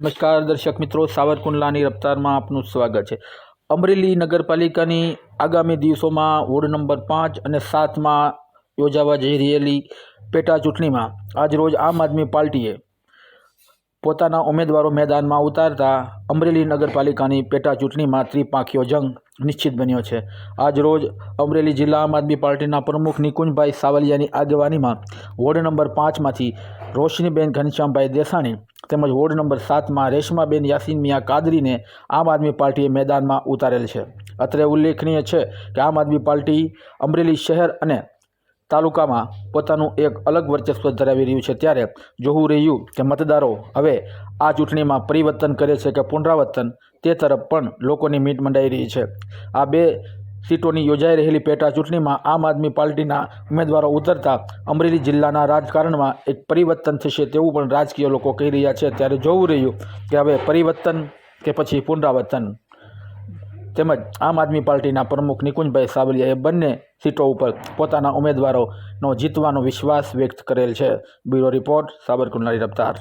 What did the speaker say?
નમસ્કાર દર્શક મિત્રો, સાવરકુંડલાની રફતારમાં આપનું સ્વાગત છે. અમરેલી નગરપાલિકાની આગામી દિવસોમાં વોર્ડ નંબર પાંચ અને સાતમાં યોજાવા જઈ રહેલી પેટા ચૂંટણીમાં આજરોજ આમ આદમી પાર્ટીએ પોતાના ઉમેદવારો મેદાનમાં ઉતારતા અમરેલી નગરપાલિકાની પેટા ચૂંટણીમાં ત્રિપાંખીયો જંગ નિશ્ચિત બન્યો છે. આજરોજ અમરેલી જિલ્લા આમ આદમી પાર્ટીના પ્રમુખ નિકુંજભાઈ સાવલિયાની આગેવાનીમાં વોર્ડ નંબર પાંચમાંથી રોશનીબેન ઘનશ્યામભાઈ દેસાણી તેમજ વોર્ડ નંબર સાતમાં રેશમાબેન યાસીન મિયા કાદરીને આમ આદમી પાર્ટીએ મેદાનમાં ઉતારેલ છે. અત્રે ઉલ્લેખનીય છે કે આમ આદમી પાર્ટી અમરેલી શહેર અને તાલુકામાં પોતાનું એક અલગ વર્ચસ્વ ધરાવી રહ્યું છે. ત્યારે જોવું રહ્યું કે મતદારો હવે આ ચૂંટણીમાં પરિવર્તન કરે છે કે પુનરાવર્તન તે તરફ પણ લોકોની મીટ મંડાઈ રહી છે. આ બે સીટોની યોજાઈ રહેલી પેટા ચૂંટણીમાં આમ આદમી પાર્ટીના ઉમેદવારો ઉતરતા અમરેલી જિલ્લાના રાજકારણમાં એક પરિવર્તન થશે તેવું પણ રાજકીય લોકો કહી રહ્યા છે. ત્યારે જોવું રહ્યું કે હવે પરિવર્તન કે પછી પુનરાવર્તન. તેમજ આમ આદમી પાર્ટીના પ્રમુખ નિકુંજભાઈ સાવલિયાએ બંને સીટો ઉપર પોતાના ઉમેદવારોનો જીતવાનો વિશ્વાસ વ્યક્ત કરેલ છે. Bureau report સાબરકુંડલાની રફતાર